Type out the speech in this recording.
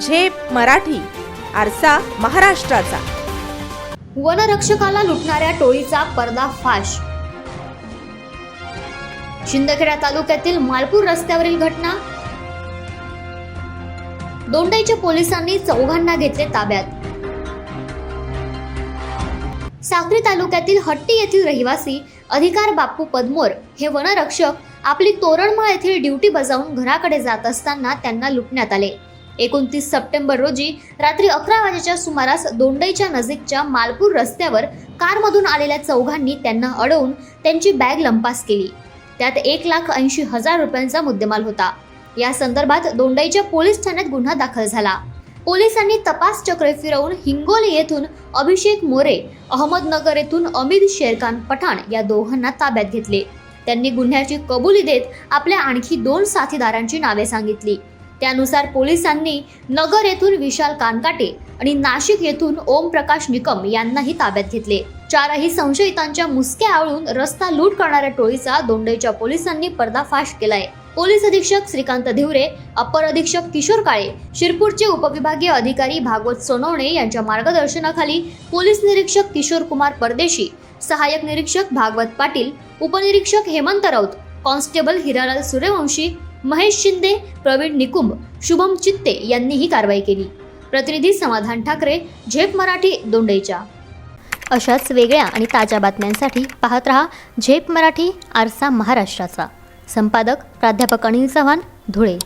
झेप मराठी आरसा महाराष्ट्राचा. वनरक्षकाला लुटणाऱ्या टोळीचा पर्दाफाश शिंदखेडा तालुक्यातील मालपूर रस्त्यावरील घटना. दोंडाईच्या पोलिसांनी चौघांना घेतले ताब्यात. साक्री तालुक्यातील हट्टी येथील रहिवासी अधिकार बाप्पू पदमोर हे वनरक्षक आपली तोरणमाळ येथील ड्युटी बजावून घराकडे जात असताना त्यांना लुटण्यात आले. एकोणतीस सप्टेंबर रोजी रात्री अकरा वाजेच्या सुमारास दोंडईच्या नजीकच्या मालपूर रस्त्यावर कारमधून आलेल्या चौघांनी त्यांना अडवून त्यांची बॅग लंपास केली. त्यात एक लाख ऐंशी हजार रुपयांचा मुद्देमाल होता. या संदर्भात दोंडाईच्या पोलीस ठाण्यात गुन्हा दाखल झाला. पोलिसांनी तपास चक्र फिरवून हिंगोली येथून अभिषेक मोरे अहमदनगर येथून अमित शेरखान पठाण या दोघांना ताब्यात घेतले. त्यांनी गुन्ह्याची कबुली देत आपल्या आणखी दोन साथीदारांची नावे सांगितली. त्यानुसार पोलिसांनी नगर येथून विशाल कानकाटे आणि नाशिक येथून ओम प्रकाश निकम यांनाही ताब्यात घेतले. चारही संशयितांच्या मुसक्या आळून रस्ता लूट करणाऱ्या टोळीचा दोंडईच्या पोलिसांनी पर्दाफाश केलाय. पोलीस अधीक्षक श्रीकांत धिवरे अपर अधीक्षक किशोर काळे शिरपूरचे उपविभागीय अधिकारी भागवत सोनवणे यांच्या मार्गदर्शनाखाली पोलीस निरीक्षक किशोर कुमार परदेशी सहाय्यक निरीक्षक भागवत पाटील उपनिरीक्षक हेमंत राऊत कॉन्स्टेबल हिरालाल सूर्यवंशी महेश शिंदे प्रवीण निकुंभ शुभम चित्ते यांनी ही कारवाई केली. प्रतिनिधी समाधान ठाकरे झेप मराठी दोंडईच्या अशाच वेगळ्या आणि ताज्या बातम्यांसाठी पाहत रहा झेप मराठी आरसा महाराष्ट्राचा. संपादक प्राध्यापक अनिल चव्हाण धुळे.